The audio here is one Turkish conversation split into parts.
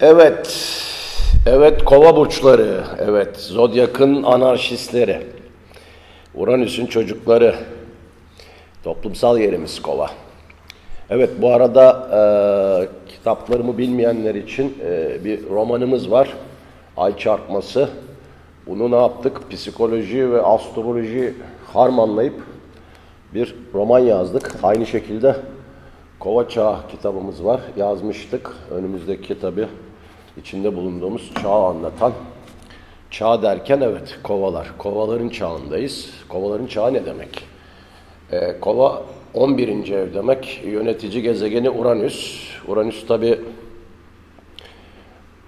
Evet, evet kova burçları, evet zodyakın anarşistleri, Uranüs'ün çocukları, toplumsal yerimiz kova. Evet bu arada e, kitaplarımı bilmeyenler için e, bir romanımız var, Ay Çarpması. Bunu ne yaptık? Psikoloji ve astroloji harmanlayıp bir roman yazdık. Aynı şekilde Kova Çağı kitabımız var. Yazmıştık. Önümüzdeki tabi içinde bulunduğumuz çağı anlatan. Çağ derken evet kovalar. Kovaların çağındayız. Kovaların çağı ne demek? Ee, kova 11. ev demek. Yönetici gezegeni Uranüs. Uranüs tabi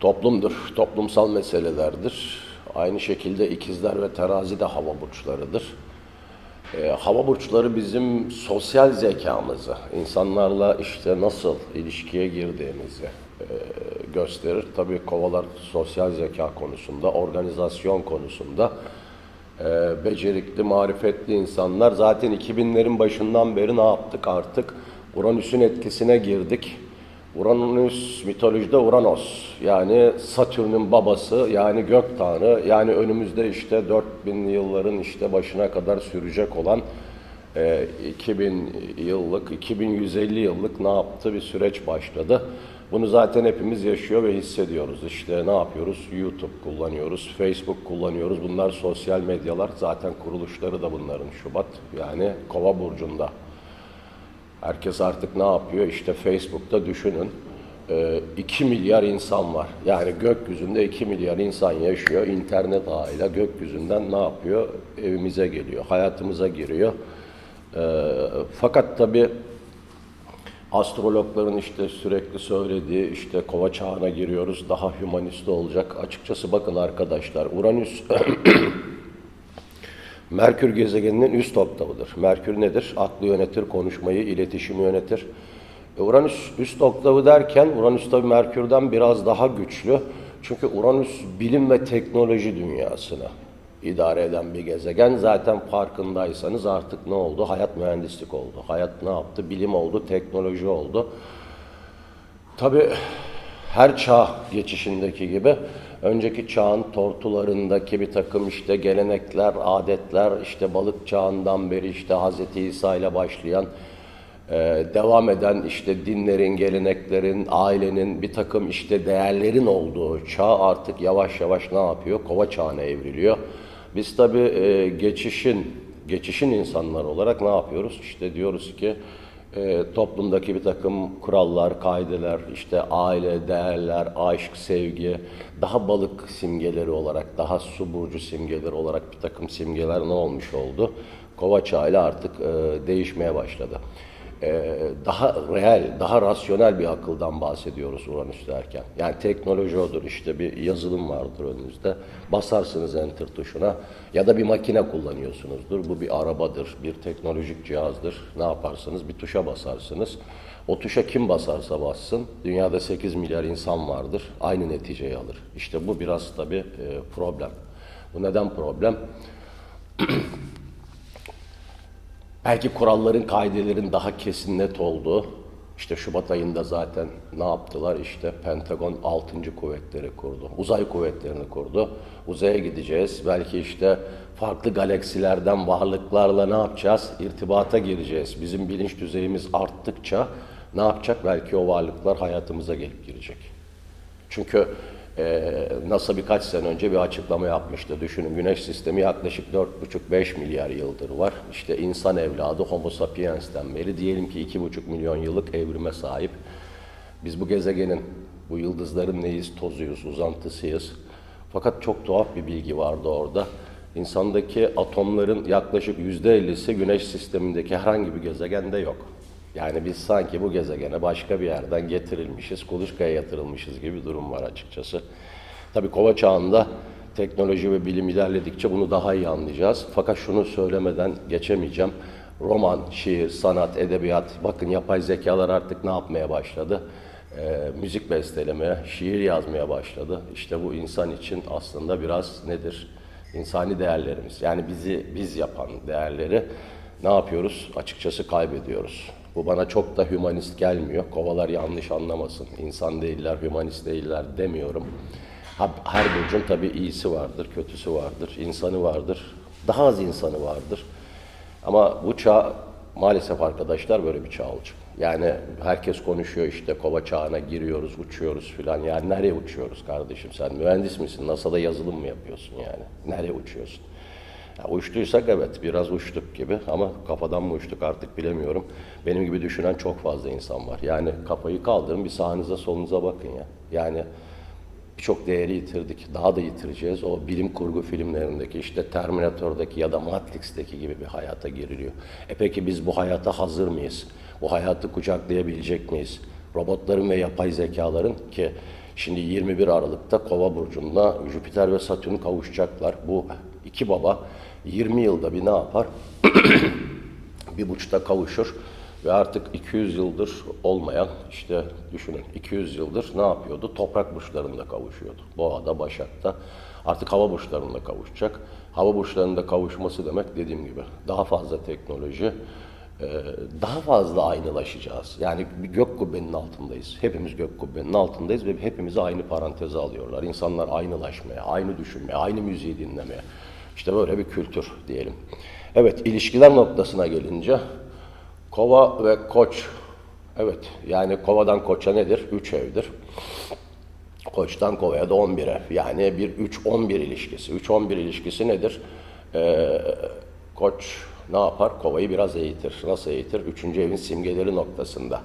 toplumdur. Toplumsal meselelerdir. Aynı şekilde ikizler ve terazi de hava burçlarıdır. E, hava burçları bizim sosyal zekamızı, insanlarla işte nasıl ilişkiye girdiğimizi gösterir. Tabii kovalar sosyal zeka konusunda, organizasyon konusunda becerikli, marifetli insanlar. Zaten 2000'lerin başından beri ne yaptık artık? Uranüs'ün etkisine girdik. Uranüs mitolojide Uranos yani Satürn'ün babası yani gök tanrı yani önümüzde işte 4000 yılların işte başına kadar sürecek olan e, 2000 yıllık 2150 yıllık ne yaptı bir süreç başladı. Bunu zaten hepimiz yaşıyor ve hissediyoruz. İşte ne yapıyoruz? YouTube kullanıyoruz, Facebook kullanıyoruz. Bunlar sosyal medyalar. Zaten kuruluşları da bunların Şubat yani Kova burcunda. Herkes artık ne yapıyor? İşte Facebook'ta düşünün. 2 milyar insan var. Yani gökyüzünde 2 milyar insan yaşıyor. İnternet ağıyla gökyüzünden ne yapıyor? Evimize geliyor, hayatımıza giriyor. Ee, Fakat tabii astrologların işte sürekli söylediği işte kova çağına giriyoruz, daha hümanist olacak. Açıkçası bakın arkadaşlar, Uranüs Merkür gezegeninin üst oktavıdır. Merkür nedir? Aklı yönetir, konuşmayı, iletişimi yönetir. E, Uranüs üst oktavı derken Uranüs tabi Merkür'den biraz daha güçlü. Çünkü Uranüs bilim ve teknoloji dünyasını idare eden bir gezegen. Zaten farkındaysanız artık ne oldu? Hayat mühendislik oldu. Hayat ne yaptı? Bilim oldu, teknoloji oldu. Tabii her çağ geçişindeki gibi önceki çağın tortularındaki bir takım işte gelenekler, adetler, işte balık çağından beri işte Hz. İsa ile başlayan e, devam eden işte dinlerin, geleneklerin, ailenin bir takım işte değerlerin olduğu çağ artık yavaş yavaş ne yapıyor? Kova çağına evriliyor. Biz tabii e, geçişin geçişin insanlar olarak ne yapıyoruz? İşte diyoruz ki e, toplumdaki bir takım kurallar, kaideler, işte aile, değerler, aşk, sevgi, daha balık simgeleri olarak, daha su burcu simgeleri olarak bir takım simgeler ne olmuş oldu? Kova çağıyla artık e, değişmeye başladı. E, daha reel, daha rasyonel bir akıldan bahsediyoruz Uranüs derken. Yani teknoloji odur, işte bir yazılım vardır önünüzde. Basarsınız enter tuşuna ya da bir makine kullanıyorsunuzdur. Bu bir arabadır, bir teknolojik cihazdır. Ne yaparsınız? Bir tuşa basarsınız. O tuşa kim basarsa bassın, dünyada 8 milyar insan vardır, aynı neticeyi alır. İşte bu biraz tabii e, problem. Bu neden problem? Belki kuralların, kaidelerin daha kesin net olduğu, işte Şubat ayında zaten ne yaptılar? İşte Pentagon 6. kuvvetleri kurdu. Uzay kuvvetlerini kurdu. Uzaya gideceğiz. Belki işte farklı galaksilerden varlıklarla ne yapacağız? İrtibata gireceğiz. Bizim bilinç düzeyimiz arttıkça ne yapacak? Belki o varlıklar hayatımıza gelip girecek. Çünkü e, NASA birkaç sene önce bir açıklama yapmıştı. Düşünün güneş sistemi yaklaşık 4,5-5 milyar yıldır var. İşte insan evladı Homo sapiens'ten beri diyelim ki 2,5 milyon yıllık evrime sahip. Biz bu gezegenin, bu yıldızların neyiz, tozuyuz, uzantısıyız. Fakat çok tuhaf bir bilgi vardı orada. İnsandaki atomların yaklaşık %50'si güneş sistemindeki herhangi bir gezegende yok. Yani biz sanki bu gezegene başka bir yerden getirilmişiz, kuluçkaya yatırılmışız gibi bir durum var açıkçası. Tabii kova çağında teknoloji ve bilim ilerledikçe bunu daha iyi anlayacağız. Fakat şunu söylemeden geçemeyeceğim. Roman, şiir, sanat, edebiyat, bakın yapay zekalar artık ne yapmaya başladı? Ee, müzik besteleme, şiir yazmaya başladı. İşte bu insan için aslında biraz nedir? İnsani değerlerimiz. Yani bizi biz yapan değerleri ne yapıyoruz? Açıkçası kaybediyoruz. Bu bana çok da hümanist gelmiyor. Kovalar yanlış anlamasın. İnsan değiller, hümanist değiller demiyorum. Her burcun tabii iyisi vardır, kötüsü vardır, insanı vardır. Daha az insanı vardır. Ama bu çağ maalesef arkadaşlar böyle bir çağ olacak. Yani herkes konuşuyor işte kova çağına giriyoruz, uçuyoruz filan. Yani nereye uçuyoruz kardeşim sen? Mühendis misin? NASA'da yazılım mı yapıyorsun yani? Nereye uçuyorsun? Ya uçtuysak evet biraz uçtuk gibi ama kafadan mı uçtuk artık bilemiyorum. Benim gibi düşünen çok fazla insan var. Yani kafayı kaldırın bir sağınıza solunuza bakın ya. Yani birçok değeri yitirdik. Daha da yitireceğiz. O bilim kurgu filmlerindeki işte Terminator'daki ya da Matrix'teki gibi bir hayata giriliyor. E peki biz bu hayata hazır mıyız? Bu hayatı kucaklayabilecek miyiz? Robotların ve yapay zekaların ki şimdi 21 Aralık'ta Kova burcunda Jüpiter ve Satürn kavuşacaklar. Bu iki baba 20 yılda bir ne yapar? bir buçukta kavuşur ve artık 200 yıldır olmayan işte düşünün 200 yıldır ne yapıyordu? Toprak burçlarında kavuşuyordu. Boğa'da, Başak'ta. Artık hava burçlarında kavuşacak. Hava burçlarında kavuşması demek dediğim gibi daha fazla teknoloji, e, daha fazla aynılaşacağız. Yani gök kubbenin altındayız. Hepimiz gök kubbenin altındayız ve hepimizi aynı paranteze alıyorlar. İnsanlar aynılaşmaya, aynı düşünmeye, aynı müziği dinlemeye. İşte böyle bir kültür diyelim. Evet, ilişkiler noktasına gelince kova ve koç. Evet, yani kovadan koça nedir? Üç evdir. Koçtan kovaya da 11 ev. Yani bir 3-11 ilişkisi. 3-11 ilişkisi nedir? Ee, koç ne yapar? Kovayı biraz eğitir. Nasıl eğitir? Üçüncü evin simgeleri noktasında.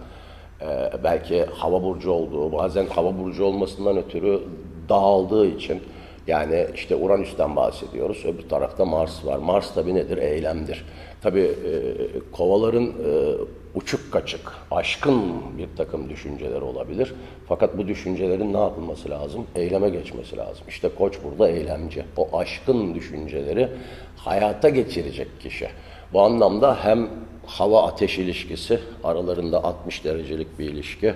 Ee, belki hava burcu olduğu, bazen hava burcu olmasından ötürü dağıldığı için yani işte Uranüs'ten bahsediyoruz. Öbür tarafta Mars var. Mars tabi nedir? Eylemdir. Tabi e, kovaların e, uçuk kaçık, aşkın bir takım düşünceler olabilir. Fakat bu düşüncelerin ne yapılması lazım? Eyleme geçmesi lazım. İşte koç burada eylemci. O aşkın düşünceleri hayata geçirecek kişi. Bu anlamda hem hava ateş ilişkisi aralarında 60 derecelik bir ilişki.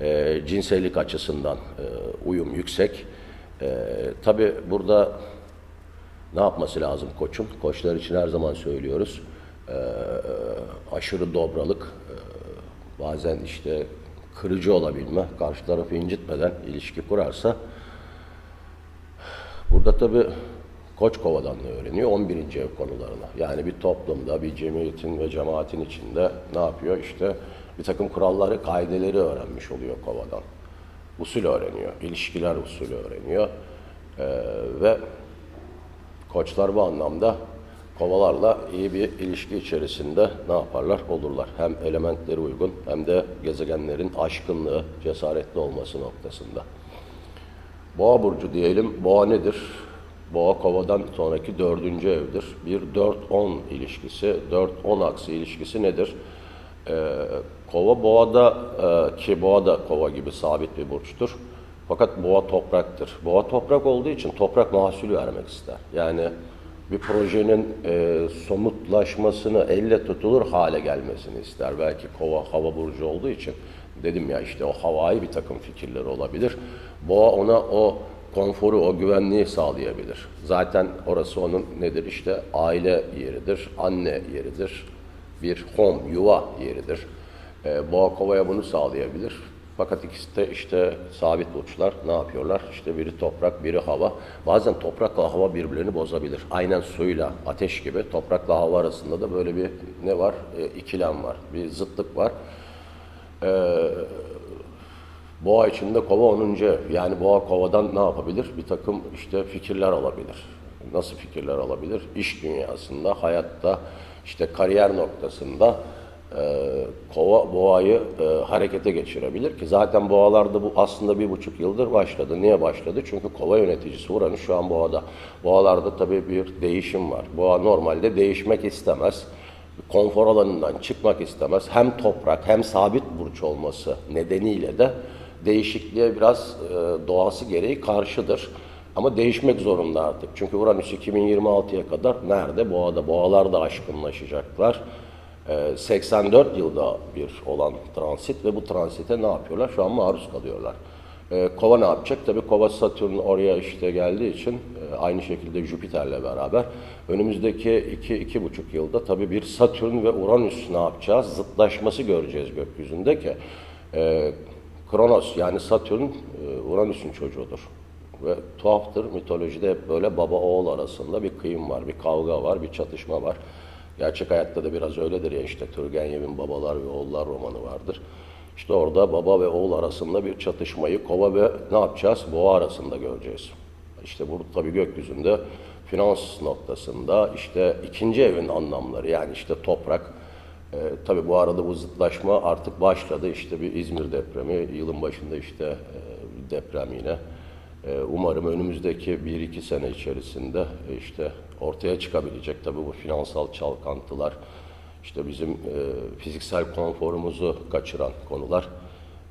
E, cinsellik açısından e, uyum yüksek. E, Tabi burada ne yapması lazım koçun? Koçlar için her zaman söylüyoruz. Ee, aşırı dobralık, e, bazen işte kırıcı olabilme, karşı tarafı incitmeden ilişki kurarsa burada tabii koç kovandan öğreniyor 11. ev konularına. Yani bir toplumda, bir cemiyetin ve cemaatin içinde ne yapıyor? İşte bir takım kuralları, kaideleri öğrenmiş oluyor kovadan. Usul öğreniyor, ilişkiler usulü öğreniyor. Ee, ve Koçlar bu anlamda kovalarla iyi bir ilişki içerisinde ne yaparlar? Olurlar. Hem elementleri uygun hem de gezegenlerin aşkınlığı, cesaretli olması noktasında. Boğa burcu diyelim. Boğa nedir? Boğa kovadan sonraki dördüncü evdir. Bir 4-10 ilişkisi, 4-10 aksi ilişkisi nedir? Ee, kova boğada e, ki boğa da kova gibi sabit bir burçtur. Fakat boğa topraktır. Boğa toprak olduğu için toprak mahsulü vermek ister. Yani bir projenin e, somutlaşmasını, elle tutulur hale gelmesini ister. Belki kova hava burcu olduğu için dedim ya işte o havai bir takım fikirleri olabilir. Boğa ona o konforu, o güvenliği sağlayabilir. Zaten orası onun nedir işte aile yeridir, anne yeridir, bir home, yuva yeridir. E, boğa kovaya bunu sağlayabilir. Fakat ikisi de işte sabit burçlar ne yapıyorlar? İşte biri toprak, biri hava. Bazen toprakla hava birbirlerini bozabilir. Aynen suyla ateş gibi toprakla hava arasında da böyle bir ne var? E, ikilem var, bir zıtlık var. E, boğa içinde kova 10. ev. Yani boğa kovadan ne yapabilir? Bir takım işte fikirler alabilir. Nasıl fikirler alabilir? İş dünyasında, hayatta, işte kariyer noktasında kova boğayı e, harekete geçirebilir ki zaten boğalarda bu aslında bir buçuk yıldır başladı. Niye başladı? Çünkü kova yöneticisi Uranüs şu an boğada. Boğalarda tabii bir değişim var. Boğa normalde değişmek istemez. Konfor alanından çıkmak istemez. Hem toprak hem sabit burç olması nedeniyle de değişikliğe biraz e, doğası gereği karşıdır. Ama değişmek zorunda artık. Çünkü Uranüs 2026'ya kadar nerede? Boğada. Boğalar da aşkınlaşacaklar. Ee, 84 yılda bir olan transit ve bu transite ne yapıyorlar? Şu an maruz kalıyorlar. Ee, Kova ne yapacak? Tabii Kova Satürn oraya işte geldiği için e, aynı şekilde Jüpiter'le beraber önümüzdeki iki, iki buçuk yılda tabii bir Satürn ve Uranüs ne yapacağız? Zıtlaşması göreceğiz gökyüzünde ki e, Kronos yani Satürn e, Uranüs'ün çocuğudur. Ve tuhaftır mitolojide hep böyle baba oğul arasında bir kıyım var, bir kavga var, bir çatışma var. Gerçek hayatta da biraz öyledir ya işte Turgenev'in Babalar ve Oğullar romanı vardır. İşte orada baba ve oğul arasında bir çatışmayı kova ve ne yapacağız? Boğa arasında göreceğiz. İşte bu tabii gökyüzünde finans noktasında işte ikinci evin anlamları yani işte toprak. Ee, tabii bu arada bu zıtlaşma artık başladı. İşte bir İzmir depremi, yılın başında işte e, bir deprem yine. Ee, umarım önümüzdeki 1-2 sene içerisinde e, işte ortaya çıkabilecek tabii bu finansal çalkantılar, işte bizim e, fiziksel konforumuzu kaçıran konular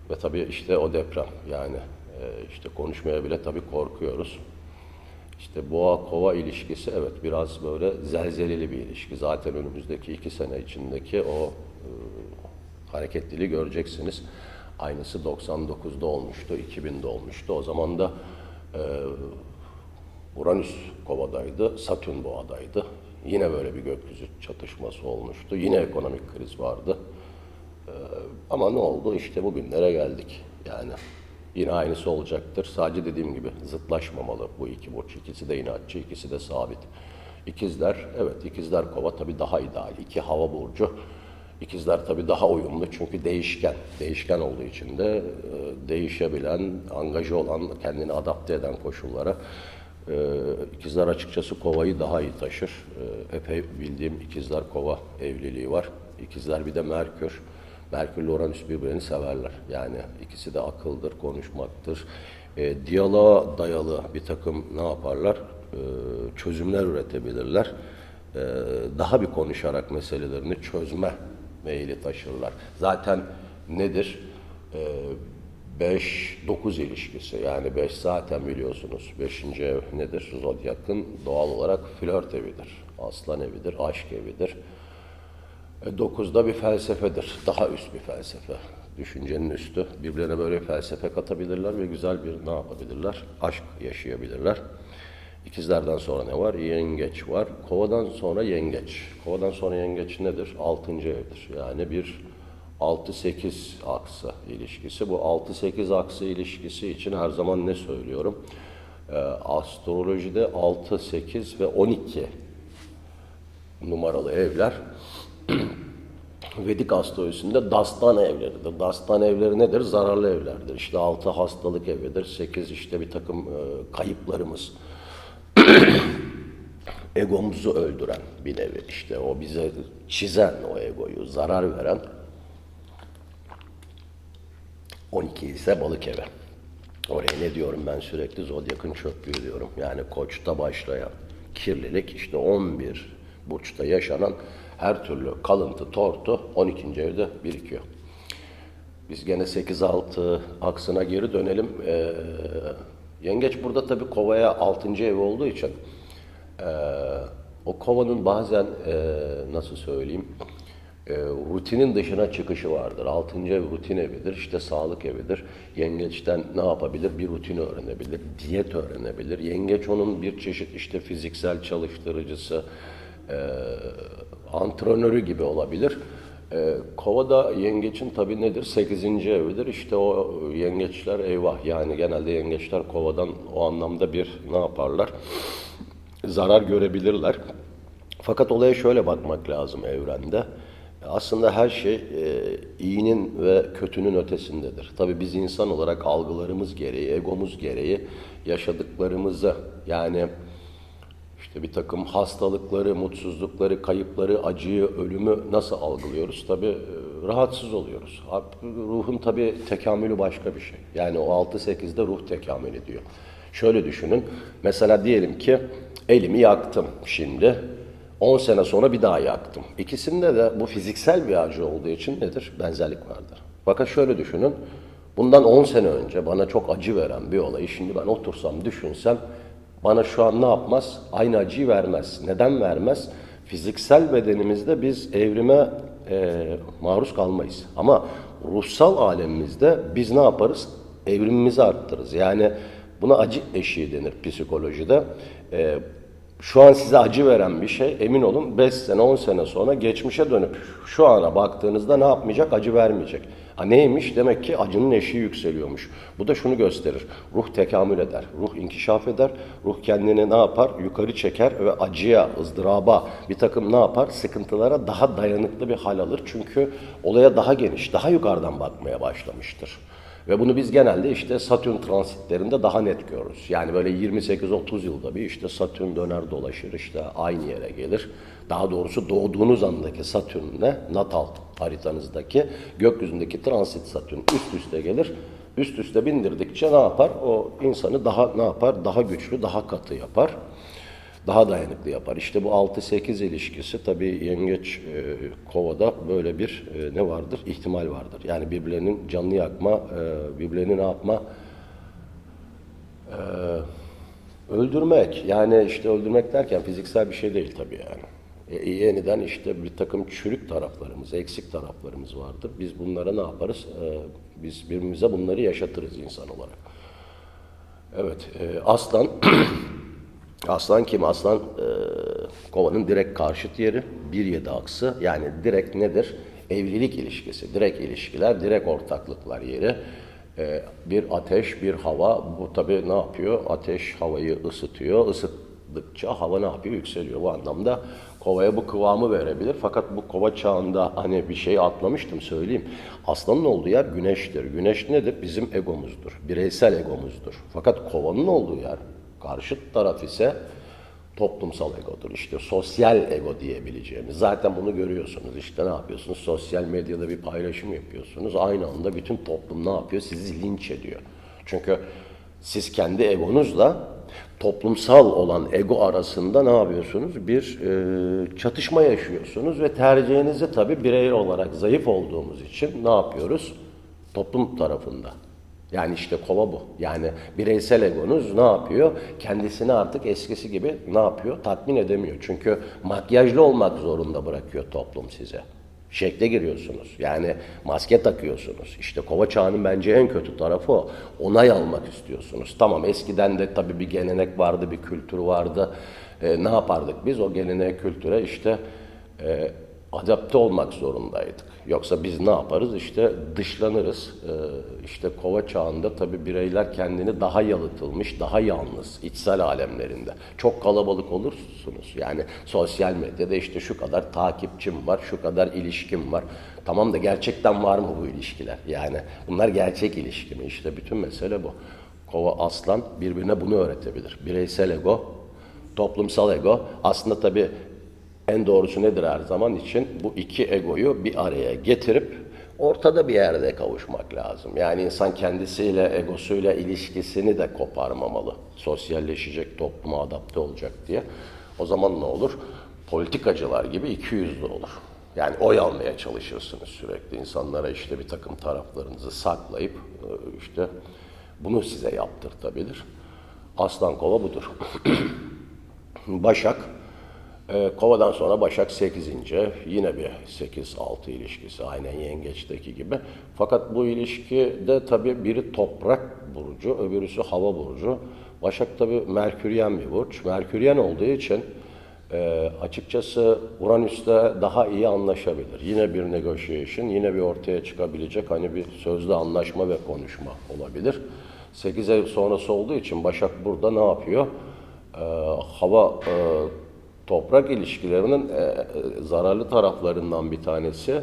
ve tabii işte o deprem yani e, işte konuşmaya bile tabii korkuyoruz. İşte boğa kova ilişkisi evet biraz böyle zelzeleli bir ilişki. Zaten önümüzdeki iki sene içindeki o e, hareketliliği göreceksiniz. Aynısı 99'da olmuştu, 2000'de olmuştu. O zaman da e, Uranüs kovadaydı, Satürn boğadaydı. Yine böyle bir gökyüzü çatışması olmuştu. Yine ekonomik kriz vardı. Ee, ama ne oldu? İşte bugünlere geldik. Yani yine aynısı olacaktır. Sadece dediğim gibi zıtlaşmamalı bu iki burç. İkisi de inatçı, ikisi de sabit. İkizler, evet ikizler kova tabii daha ideal. İki hava burcu. İkizler tabii daha uyumlu çünkü değişken. Değişken olduğu için de e, değişebilen, angaje olan, kendini adapte eden koşullara ee, ikizler açıkçası kovayı daha iyi taşır. Ee, epey bildiğim ikizler kova evliliği var. İkizler bir de Merkür. Merkür ile Uranüs birbirini severler. Yani ikisi de akıldır, konuşmaktır. E, diyaloğa dayalı bir takım ne yaparlar? E, çözümler üretebilirler. E, daha bir konuşarak meselelerini çözme meyili taşırlar. Zaten nedir? E, 5-9 ilişkisi yani 5 zaten biliyorsunuz 5. ev nedir? Zodyak'ın doğal olarak flört evidir. Aslan evidir, aşk evidir. 9'da bir felsefedir. Daha üst bir felsefe. Düşüncenin üstü. Birbirlerine böyle felsefe katabilirler ve güzel bir ne yapabilirler? Aşk yaşayabilirler. İkizlerden sonra ne var? Yengeç var. Kovadan sonra yengeç. Kovadan sonra yengeç nedir? Altıncı evdir. Yani bir 6-8 aksı ilişkisi. Bu 6-8 aksı ilişkisi için her zaman ne söylüyorum? Ee, astrolojide 6, 8 ve 12 numaralı evler Vedik astrolojisinde dastan evleridir. Dastan evleri nedir? Zararlı evlerdir. İşte 6 hastalık evidir. 8 işte bir takım e, kayıplarımız. egomuzu öldüren bir nevi. İşte o bize çizen o egoyu, zarar veren 12 ise balık evi. Oraya ne diyorum ben sürekli zodyakın çöplüğü diyorum. Yani koçta başlayan kirlilik işte 11 burçta yaşanan her türlü kalıntı, tortu 12. evde birikiyor. Biz gene 8-6 aksına geri dönelim. Ee, yengeç burada tabii kovaya 6. ev olduğu için ee, o kovanın bazen ee, nasıl söyleyeyim e, rutinin dışına çıkışı vardır. Altıncı ev rutin evidir, işte sağlık evidir. Yengeçten ne yapabilir? Bir rutin öğrenebilir, diyet öğrenebilir. Yengeç onun bir çeşit işte fiziksel çalıştırıcısı, e, antrenörü gibi olabilir. E, Kovada yengeçin tabi nedir? Sekizinci evidir. İşte o yengeçler eyvah yani genelde yengeçler kovadan o anlamda bir ne yaparlar? Zarar görebilirler. Fakat olaya şöyle bakmak lazım evrende. Aslında her şey e, iyinin ve kötünün ötesindedir. Tabii biz insan olarak algılarımız gereği, egomuz gereği yaşadıklarımızı yani işte bir takım hastalıkları, mutsuzlukları, kayıpları, acıyı, ölümü nasıl algılıyoruz? Tabii e, rahatsız oluyoruz. Ruhun tabii tekamülü başka bir şey. Yani o 6-8'de ruh tekamülü diyor. Şöyle düşünün. Mesela diyelim ki elimi yaktım şimdi. 10 sene sonra bir daha yaktım. İkisinde de bu fiziksel bir acı olduğu için nedir? Benzerlik vardır. Fakat şöyle düşünün. Bundan 10 sene önce bana çok acı veren bir olayı şimdi ben otursam düşünsem bana şu an ne yapmaz? Aynı acıyı vermez. Neden vermez? Fiziksel bedenimizde biz evrime e, maruz kalmayız. Ama ruhsal alemimizde biz ne yaparız? Evrimimizi arttırırız. Yani Buna acı eşiği denir psikolojide. E, şu an size acı veren bir şey emin olun 5 sene 10 sene sonra geçmişe dönüp şu ana baktığınızda ne yapmayacak? Acı vermeyecek. Ha neymiş? Demek ki acının eşiği yükseliyormuş. Bu da şunu gösterir. Ruh tekamül eder. Ruh inkişaf eder. Ruh kendini ne yapar? Yukarı çeker ve acıya, ızdıraba, bir takım ne yapar? Sıkıntılara daha dayanıklı bir hal alır. Çünkü olaya daha geniş, daha yukarıdan bakmaya başlamıştır. Ve bunu biz genelde işte Satürn transitlerinde daha net görürüz. Yani böyle 28-30 yılda bir işte Satürn döner dolaşır işte aynı yere gelir. Daha doğrusu doğduğunuz andaki Satürn'le natal haritanızdaki gökyüzündeki transit Satürn üst üste gelir. Üst üste bindirdikçe ne yapar? O insanı daha ne yapar? Daha güçlü, daha katı yapar. Daha dayanıklı yapar. İşte bu 6-8 ilişkisi tabii yengeç e, kovada böyle bir e, ne vardır? İhtimal vardır. Yani birbirlerinin canını yakma, e, birbirlerini ne yapma? E, öldürmek. Yani işte öldürmek derken fiziksel bir şey değil tabii yani. E, yeniden işte bir takım çürük taraflarımız, eksik taraflarımız vardır. Biz bunlara ne yaparız? E, biz birbirimize bunları yaşatırız insan olarak. Evet, e, aslan Aslan kim? Aslan e, kovanın direkt karşıt yeri. 1-7 aksı. Yani direkt nedir? Evlilik ilişkisi. Direkt ilişkiler, direkt ortaklıklar yeri. E, bir ateş, bir hava. Bu tabii ne yapıyor? Ateş havayı ısıtıyor. Isıttıkça hava ne yapıyor? Yükseliyor. Bu anlamda kovaya bu kıvamı verebilir. Fakat bu kova çağında hani bir şey atlamıştım söyleyeyim. Aslanın olduğu yer güneştir. Güneş nedir? Bizim egomuzdur. Bireysel egomuzdur. Fakat kovanın olduğu yer Karşıt taraf ise toplumsal egodur. İşte sosyal ego diyebileceğimiz. Zaten bunu görüyorsunuz. İşte ne yapıyorsunuz? Sosyal medyada bir paylaşım yapıyorsunuz. Aynı anda bütün toplum ne yapıyor? Sizi linç ediyor. Çünkü siz kendi egonuzla toplumsal olan ego arasında ne yapıyorsunuz? Bir e, çatışma yaşıyorsunuz ve tercihinizi tabii birey olarak zayıf olduğumuz için ne yapıyoruz? Toplum tarafında. Yani işte kova bu. Yani bireysel egonuz ne yapıyor? Kendisini artık eskisi gibi ne yapıyor? Tatmin edemiyor. Çünkü makyajlı olmak zorunda bırakıyor toplum size. Şekle giriyorsunuz. Yani maske takıyorsunuz. İşte kova çağının bence en kötü tarafı o. Onay almak istiyorsunuz. Tamam eskiden de tabii bir gelenek vardı, bir kültür vardı. Ee, ne yapardık biz? O geleneğe, kültüre işte e, adapte olmak zorundaydık. Yoksa biz ne yaparız? İşte dışlanırız. Ee, işte kova çağında tabii bireyler kendini daha yalıtılmış, daha yalnız, içsel alemlerinde. Çok kalabalık olursunuz. Yani sosyal medyada işte şu kadar takipçim var, şu kadar ilişkim var. Tamam da gerçekten var mı bu ilişkiler? Yani bunlar gerçek ilişki mi? İşte bütün mesele bu. Kova aslan birbirine bunu öğretebilir. Bireysel ego, toplumsal ego. Aslında tabii en doğrusu nedir her zaman için? Bu iki egoyu bir araya getirip ortada bir yerde kavuşmak lazım. Yani insan kendisiyle, egosuyla ilişkisini de koparmamalı. Sosyalleşecek, topluma adapte olacak diye. O zaman ne olur? Politikacılar gibi iki yüzlü olur. Yani oy almaya çalışırsınız sürekli. insanlara işte bir takım taraflarınızı saklayıp e, işte bunu size yaptırtabilir. Aslan kova budur. Başak, ee, kovadan sonra Başak 8. Yine bir 8-6 ilişkisi aynen yengeçteki gibi. Fakat bu ilişkide tabii biri toprak burcu, öbürüsü hava burcu. Başak tabii Merküryen bir burç. Merküryen olduğu için e, açıkçası Uranüs'te daha iyi anlaşabilir. Yine bir negotiation, yine bir ortaya çıkabilecek hani bir sözlü anlaşma ve konuşma olabilir. 8 ay sonrası olduğu için Başak burada ne yapıyor? E, hava e, toprak ilişkilerinin e, e, zararlı taraflarından bir tanesi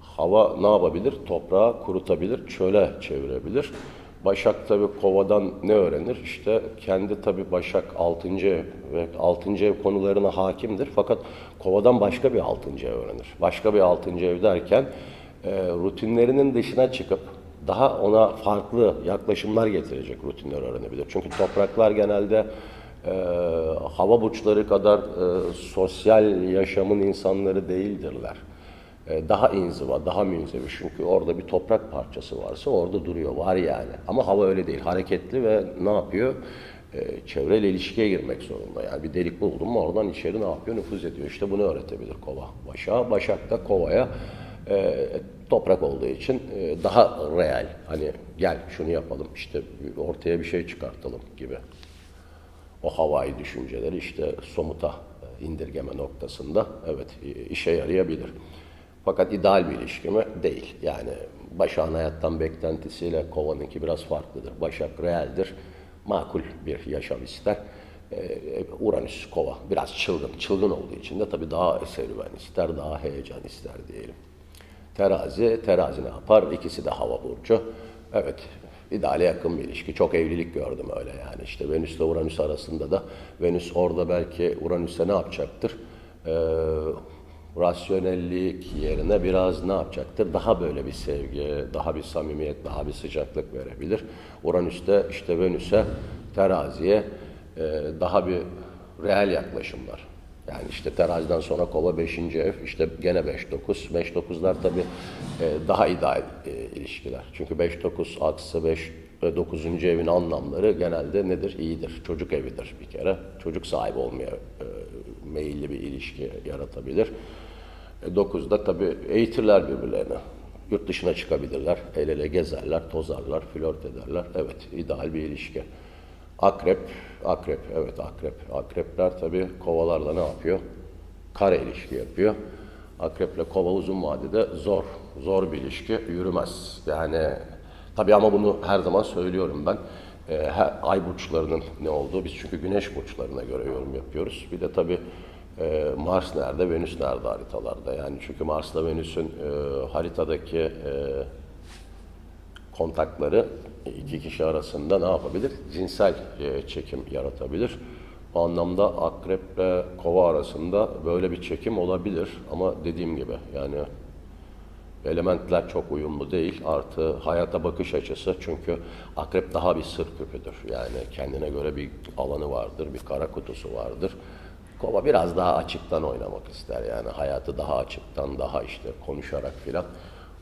hava ne yapabilir? Toprağı kurutabilir, çöle çevirebilir. Başak tabi kovadan ne öğrenir? İşte kendi tabi Başak 6. ev ve 6. ev konularına hakimdir. Fakat kovadan başka bir 6. ev öğrenir. Başka bir 6. ev derken e, rutinlerinin dışına çıkıp daha ona farklı yaklaşımlar getirecek rutinler öğrenebilir. Çünkü topraklar genelde e, hava burçları kadar e, sosyal yaşamın insanları değildirler. E, daha inziva, daha münzevi çünkü orada bir toprak parçası varsa orada duruyor, var yani. Ama hava öyle değil, hareketli ve ne yapıyor? E, çevreyle ilişkiye girmek zorunda. Yani bir delik buldun mu oradan içeri ne yapıyor? Nüfuz ediyor. İşte bunu öğretebilir kova. Başa, başak da kovaya e, toprak olduğu için e, daha real. Hani gel şunu yapalım işte ortaya bir şey çıkartalım gibi. O havai düşünceleri işte somuta e, indirgeme noktasında evet e, işe yarayabilir. Fakat ideal bir ilişki mi? Değil. Yani Başak'ın hayattan beklentisiyle Kova'nınki biraz farklıdır. Başak realdir, makul bir yaşam ister. Ee, Uranüs Kova biraz çılgın. Çılgın olduğu için de tabii daha serüven ister, daha heyecan ister diyelim. Terazi, terazi ne yapar? İkisi de hava burcu. Evet, ideale yakın bir ilişki. Çok evlilik gördüm öyle yani. İşte Venüs ile Uranüs arasında da Venüs orada belki Uranüs'e ne yapacaktır? Ee, rasyonellik yerine biraz ne yapacaktır? Daha böyle bir sevgi, daha bir samimiyet, daha bir sıcaklık verebilir. Uranüs'te işte Venüs'e, teraziye e, daha bir reel yaklaşımlar. Yani işte teraziden sonra kova 5. ev, işte gene 5-9. 5-9'lar tabii e, daha ideal e, ilişkiler. Çünkü 5-9 aksı 5 ve 9. evin anlamları genelde nedir? İyidir. Çocuk evidir bir kere. Çocuk sahibi olmaya e, meyilli bir ilişki yaratabilir. E, 9'da tabii eğitirler birbirlerini. Yurt dışına çıkabilirler, el ele gezerler, tozarlar, flört ederler. Evet, ideal bir ilişki. Akrep, akrep, evet akrep. Akrepler tabii kovalarla ne yapıyor? Kare ilişki yapıyor. Akreple kova uzun vadede zor, zor bir ilişki yürümez. Yani tabii ama bunu her zaman söylüyorum ben. Ee, her, ay burçlarının ne olduğu, biz çünkü güneş burçlarına göre yorum yapıyoruz. Bir de tabii e, Mars nerede, Venüs nerede haritalarda. Yani çünkü Mars'la Venüs'ün e, haritadaki e, kontakları iki kişi arasında ne yapabilir? Cinsel e, çekim yaratabilir. O anlamda akreple kova arasında böyle bir çekim olabilir ama dediğim gibi yani elementler çok uyumlu değil. Artı hayata bakış açısı çünkü akrep daha bir sır küpüdür. Yani kendine göre bir alanı vardır, bir kara kutusu vardır. Kova biraz daha açıktan oynamak ister yani hayatı daha açıktan, daha işte konuşarak filan.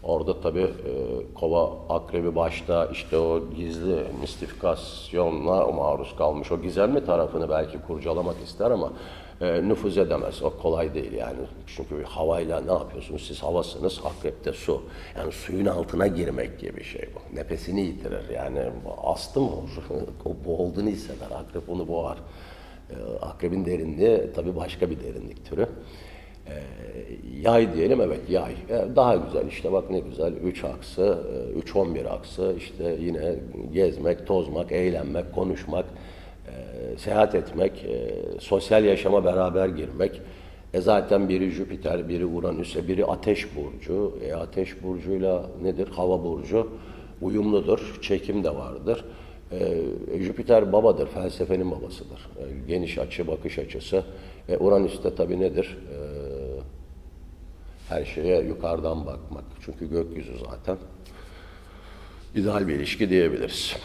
Orada tabii e, kova akrebi başta işte o gizli mistifikasyonla maruz kalmış o gizemli tarafını belki kurcalamak ister ama e, nüfuz edemez. O kolay değil yani. Çünkü havayla ne yapıyorsunuz? Siz havasınız, akrepte su. Yani suyun altına girmek gibi bir şey bu. Nefesini yitirir yani. Astım olur. o boğulduğunu hisseder. Akrep onu boğar. E, akrebin derinliği tabii başka bir derinlik türü. E, yay diyelim evet yay. E, daha güzel işte bak ne güzel 3 aksı, 3-11 aksı işte yine gezmek, tozmak, eğlenmek, konuşmak, e, seyahat etmek, e, sosyal yaşama beraber girmek. E zaten biri Jüpiter, biri Uranüs'e, biri Ateş Burcu. E Ateş Burcu'yla nedir? Hava Burcu uyumludur, çekim de vardır. E, Jüpiter babadır, felsefenin babasıdır. E, geniş açı, bakış açısı. E, Uranüs'te tabii nedir? E, her şeye yukarıdan bakmak. Çünkü gökyüzü zaten. İdeal bir ilişki diyebiliriz.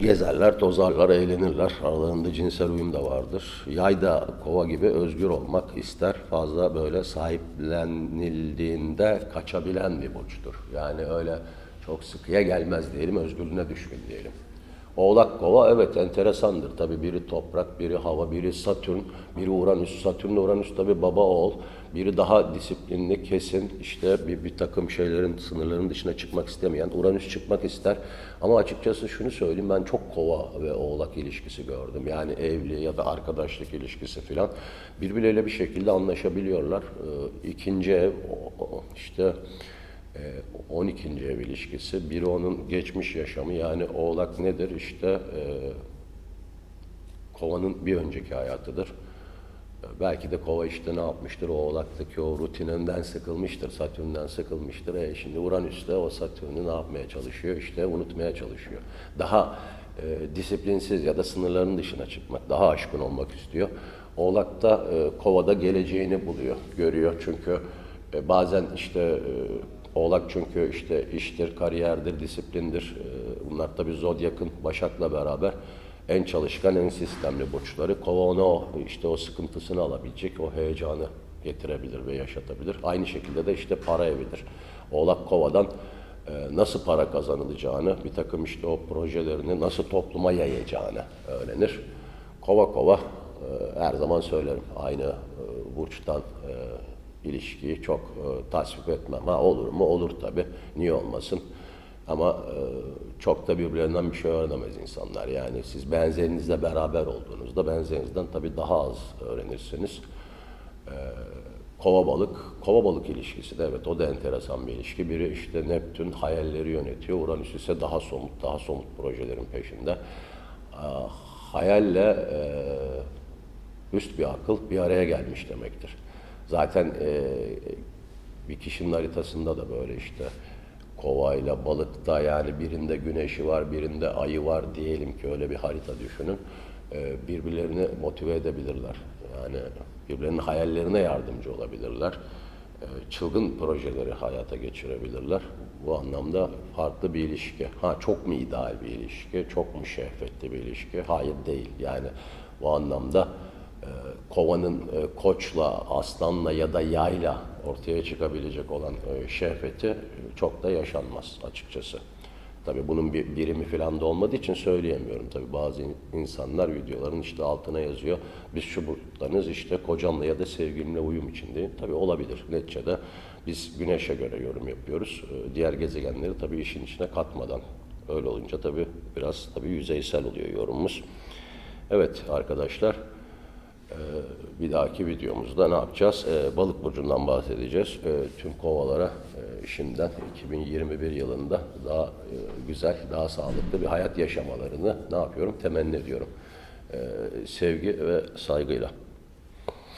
Gezerler, tozarlar, eğlenirler. Aralarında cinsel uyum da vardır. Yay da kova gibi özgür olmak ister. Fazla böyle sahiplenildiğinde kaçabilen bir burçtur. Yani öyle çok sıkıya gelmez diyelim, özgürlüğüne düşkün diyelim. Oğlak kova evet enteresandır. Tabii biri toprak, biri hava, biri Satürn, biri Uranüs. Satürn Uranüs tabii baba oğul. Biri daha disiplinli, kesin işte bir, bir takım şeylerin sınırların dışına çıkmak istemeyen. Uranüs çıkmak ister. Ama açıkçası şunu söyleyeyim ben çok kova ve oğlak ilişkisi gördüm. Yani evli ya da arkadaşlık ilişkisi filan. Birbirleriyle bir şekilde anlaşabiliyorlar. Ee, ikinci ev işte... 12. ev ilişkisi. Biri onun geçmiş yaşamı yani oğlak nedir? İşte e, kovanın bir önceki hayatıdır. E, Belki de kova işte ne yapmıştır? O oğlaktaki o rutininden sıkılmıştır, Satürn'den sıkılmıştır. E şimdi Uranüs'te o Satürn'ü ne yapmaya çalışıyor? İşte unutmaya çalışıyor. Daha e, disiplinsiz ya da sınırların dışına çıkmak, daha aşkın olmak istiyor. Oğlakta e, kovada geleceğini buluyor, görüyor. Çünkü e, bazen işte e, Oğlak çünkü işte iştir, kariyerdir, disiplindir. Ee, Bunlar tabii Zodyak'ın Başak'la beraber en çalışkan, en sistemli burçları. Kova o, işte o sıkıntısını alabilecek, o heyecanı getirebilir ve yaşatabilir. Aynı şekilde de işte para evidir. Oğlak Kova'dan e, nasıl para kazanılacağını, bir takım işte o projelerini nasıl topluma yayacağını öğrenir. Kova kova e, her zaman söylerim. Aynı e, burçtan ilişkiyi çok tasvip etmem. Ha olur mu? Olur tabii. Niye olmasın? Ama e, çok da birbirlerinden bir şey öğrenemez insanlar. Yani siz benzerinizle beraber olduğunuzda benzerinizden tabii daha az öğrenirsiniz. Kova balık, kova balık ilişkisi de evet o da enteresan bir ilişki. Biri işte Neptün hayalleri yönetiyor, Uranüs ise daha somut, daha somut projelerin peşinde. Hayalle e, üst bir akıl bir araya gelmiş demektir. Zaten e, bir kişinin haritasında da böyle işte kovayla balıkta yani birinde güneşi var, birinde ayı var diyelim ki öyle bir harita düşünün. E, birbirlerini motive edebilirler. Yani birbirlerinin hayallerine yardımcı olabilirler. E, çılgın projeleri hayata geçirebilirler. Bu anlamda farklı bir ilişki. Ha çok mu ideal bir ilişki, çok mu şehvetli bir ilişki? Hayır değil. Yani bu anlamda e, kovanın e, koçla, aslanla ya da yayla ortaya çıkabilecek olan e, şehveti e, çok da yaşanmaz açıkçası. Tabii bunun bir birimi falan da olmadığı için söyleyemiyorum. Tabii bazı in- insanlar videoların işte altına yazıyor. Biz şu burçlarınız işte kocamla ya da sevgilimle uyum içindeyim. Tabii olabilir. Neticede biz güneşe göre yorum yapıyoruz. Ee, Diğer gezegenleri tabii işin içine katmadan. Öyle olunca tabii biraz tabii yüzeysel oluyor yorumumuz. Evet arkadaşlar. Ee, Bir dahaki videomuzda ne yapacağız? Ee, Balık burcundan bahsedeceğiz. Ee, Tüm kovalara e, şimdiden 2021 yılında daha e, güzel, daha sağlıklı bir hayat yaşamalarını ne yapıyorum? Temenni ediyorum. Ee, Sevgi ve saygıyla.